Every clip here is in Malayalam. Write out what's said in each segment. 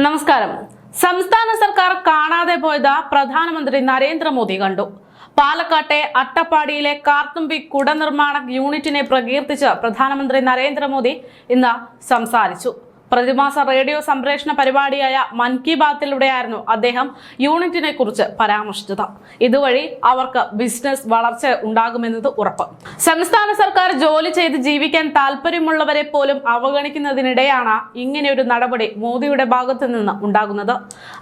നമസ്കാരം. സംസ്ഥാന സർക്കാർ കാണാതെ പോയത് പ്രധാനമന്ത്രി നരേന്ദ്രമോദി കണ്ടു. പാലക്കാട്ടെ അട്ടപ്പാടിയിലെ കാർത്തുമ്പി കുട നിർമ്മാണ യൂണിറ്റിനെ പ്രകീർത്തിച്ച് പ്രധാനമന്ത്രി നരേന്ദ്രമോദി ഇന്ന് സംസാരിച്ചു. പ്രതിമാസ റേഡിയോ സംപ്രേഷണ പരിപാടിയായ മൻ കി ബാത്തിലൂടെയായിരുന്നു അദ്ദേഹം യൂണിറ്റിനെ കുറിച്ച് പരാമർശിച്ചത്. ഇതുവഴി അവർക്ക് ബിസിനസ് വളർച്ച ഉണ്ടാകുമെന്നത് ഉറപ്പ്. സംസ്ഥാന സർക്കാർ ജോലി ചെയ്ത് ജീവിക്കാൻ താല്പര്യമുള്ളവരെ പോലും അവഗണിക്കുന്നതിനിടെയാണ് ഇങ്ങനെയൊരു നടപടി മോദിയുടെ ഭാഗത്തു നിന്ന് ഉണ്ടാകുന്നത്.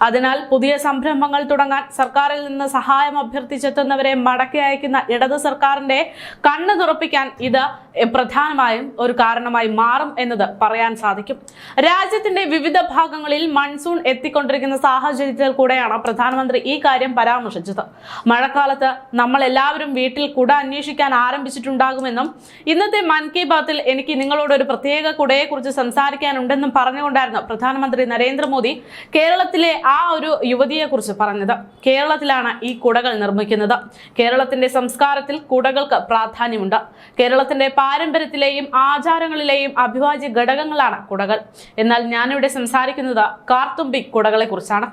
അതിനാൽ പുതിയ സംരംഭങ്ങൾ തുടങ്ങാൻ സർക്കാരിൽ നിന്ന് സഹായം അഭ്യർത്ഥിച്ചെത്തുന്നവരെ മടക്കി അയക്കുന്ന ഇടത് സർക്കാരിന്റെ കണ്ണു തുറപ്പിക്കാൻ ഇത് പ്രധാനമായും ഒരു കാരണമായി മാറും എന്നത് പറയാൻ സാധിക്കും. രാജ്യത്തിന്റെ വിവിധ ഭാഗങ്ങളിൽ മൺസൂൺ എത്തിക്കൊണ്ടിരിക്കുന്ന സാഹചര്യത്തിൽ കൂടെയാണ് പ്രധാനമന്ത്രി ഈ കാര്യം പരാമർശിച്ചത്. മഴക്കാലത്ത് നമ്മൾ എല്ലാവരും വീട്ടിൽ കുട അന്വേഷിക്കാൻ ആരംഭിച്ചിട്ടുണ്ടാകുമെന്നും ഇന്നത്തെ മൻ കി ബാത്തിൽ എനിക്ക് നിങ്ങളോട് ഒരു പ്രത്യേക കുടയെക്കുറിച്ച് സംസാരിക്കാനുണ്ടെന്നും പറഞ്ഞുകൊണ്ടായിരുന്നു പ്രധാനമന്ത്രി നരേന്ദ്രമോദി കേരളത്തിലെ ആ ഒരു യുവതിയെക്കുറിച്ച് പറഞ്ഞത്. കേരളത്തിലാണ് ഈ കുടകൾ നിർമ്മിക്കുന്നത്. കേരളത്തിന്റെ സംസ്കാരത്തിൽ കുടകൾക്ക് പ്രാധാന്യമുണ്ട്. കേരളത്തിന്റെ പാരമ്പര്യത്തിലെയും ആചാരങ്ങളിലെയും അഭിവാജ്യ ഘടകങ്ങളാണ് കുടകൾ. എന്നാൽ ഞാനിവിടെ സംസാരിക്കുന്നത് കാർത്തുമ്പി കുടകളെ കുറിച്ചാണ്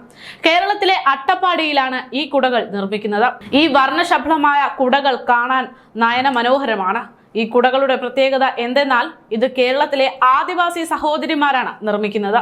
കേരളത്തിലെ അട്ടപ്പാടിയിലാണ് ഈ കുടകൾ നിർമ്മിക്കുന്നത്. ഈ വർണശബളമായ കുടകൾ കാണാൻ നയന മനോഹരമാണ് ഈ കുടകളുടെ പ്രത്യേകത എന്തെന്നാൽ ഇത് കേരളത്തിലെ ആദിവാസി സഹോദരിമാരാണ് നിർമ്മിക്കുന്നത്.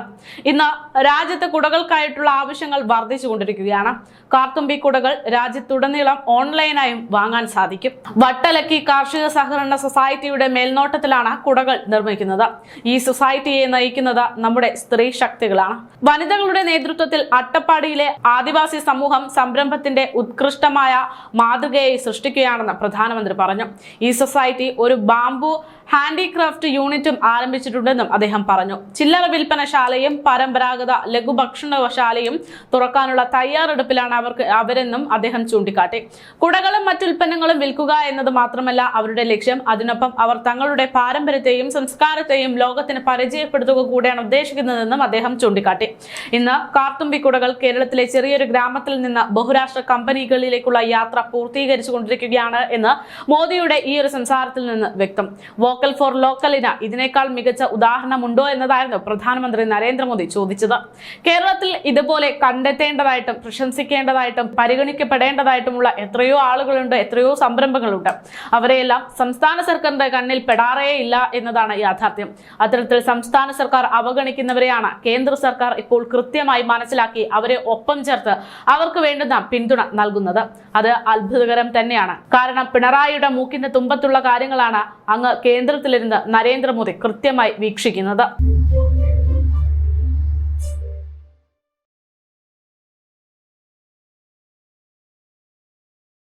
ഇന്ന് രാജ്യത്ത് കുടകൾക്കായിട്ടുള്ള ആവശ്യങ്ങൾ വർദ്ധിച്ചു കൊണ്ടിരിക്കുകയാണ് കാർത്തുമ്പി കുടകൾ രാജ്യത്തുടനീളം ഓൺലൈനായും വാങ്ങാൻ സാധിക്കും. വട്ടലക്കി കാർഷിക സഹകരണ സൊസൈറ്റിയുടെ മേൽനോട്ടത്തിലാണ് കുടകൾ നിർമ്മിക്കുന്നത്. ഈ സൊസൈറ്റിയെ നയിക്കുന്നത് നമ്മുടെ സ്ത്രീ ശക്തികളാണ്. വനിതകളുടെ നേതൃത്വത്തിൽ അട്ടപ്പാടിയിലെ ആദിവാസി സമൂഹം സംരംഭത്തിന്റെ ഉത്കൃഷ്ടമായ മാതൃകയെ സൃഷ്ടിക്കുകയാണെന്ന് പ്രധാനമന്ത്രി പറഞ്ഞു. ഈ സൊസൈറ്റി ഒരു ബാംബു ഹാൻഡിക്രാഫ്റ്റ് യൂണിറ്റും ആരംഭിച്ചിട്ടുണ്ടെന്നും അദ്ദേഹം പറഞ്ഞു. ചില്ലറ വിൽപ്പനശാലയും പരമ്പരാഗത ലഘുഭക്ഷണശാലയും തുറക്കാനുള്ള തയ്യാറെടുപ്പിലാണ് അവർക്ക് അവരെന്നും അദ്ദേഹം ചൂണ്ടിക്കാട്ടി. കുടകളും മറ്റുൽപ്പന്നങ്ങളും വിൽക്കുക എന്നത് മാത്രമല്ല അവരുടെ ലക്ഷ്യം. അതിനൊപ്പം അവർ തങ്ങളുടെ പാരമ്പര്യത്തെയും സംസ്കാരത്തെയും ലോകത്തിന് പരിചയപ്പെടുത്തുക കൂടെയാണ് ഉദ്ദേശിക്കുന്നതെന്നും അദ്ദേഹം ചൂണ്ടിക്കാട്ടി. ഇന്ന് കാർത്തുമ്പി കുടകൾ കേരളത്തിലെ ചെറിയൊരു ഗ്രാമത്തിൽ നിന്ന് ബഹുരാഷ്ട്ര കമ്പനികളിലേക്കുള്ള യാത്ര പൂർത്തീകരിച്ചു കൊണ്ടിരിക്കുകയാണ് എന്ന് മോദിയുടെ ഈ ഒരു സംസാരത്തിൽ നിന്ന് വ്യക്തം. വോക്കൽ ഫോർ ലോക്കലിന് ഇതിനേക്കാൾ മികച്ച ഉദാഹരണമുണ്ടോ എന്നതായിരുന്നു പ്രധാനമന്ത്രി നരേന്ദ്രമോദി ചോദിച്ചത്. കേരളത്തിൽ ഇതുപോലെ കണ്ടെത്തേണ്ടതായിട്ടും പ്രശംസിക്കേണ്ടതായിട്ടും പരിഗണിക്കപ്പെടേണ്ടതായിട്ടുമുള്ള എത്രയോ ആളുകളുണ്ട് എത്രയോ സംരംഭങ്ങളുണ്ട്. അവരെയെല്ലാം സംസ്ഥാന സർക്കാരിന്റെ കണ്ണിൽ പെടാറേ ഇല്ല എന്നതാണ് യാഥാർത്ഥ്യം. അത്തരത്തിൽ സംസ്ഥാന സർക്കാർ അവഗണിക്കുന്നവരെയാണ് കേന്ദ്ര സർക്കാർ ഇപ്പോൾ കൃത്യമായി മനസ്സിലാക്കി അവരെ ഒപ്പം ചേർത്ത് അവർക്ക് വേണ്ടുന്ന പിന്തുണ നൽകുന്നത്. അത് അത്ഭുതകരം തന്നെയാണ്. കാരണം പിണറായിയുടെ മൂക്കിന്റെ തുമ്പത്തുള്ള കാര്യങ്ങളാണ് അങ്ങ് കേന്ദ്രത്തിലിരുന്ന് നരേന്ദ്രമോദി കൃത്യമായി വീക്ഷിക്കുന്നത്.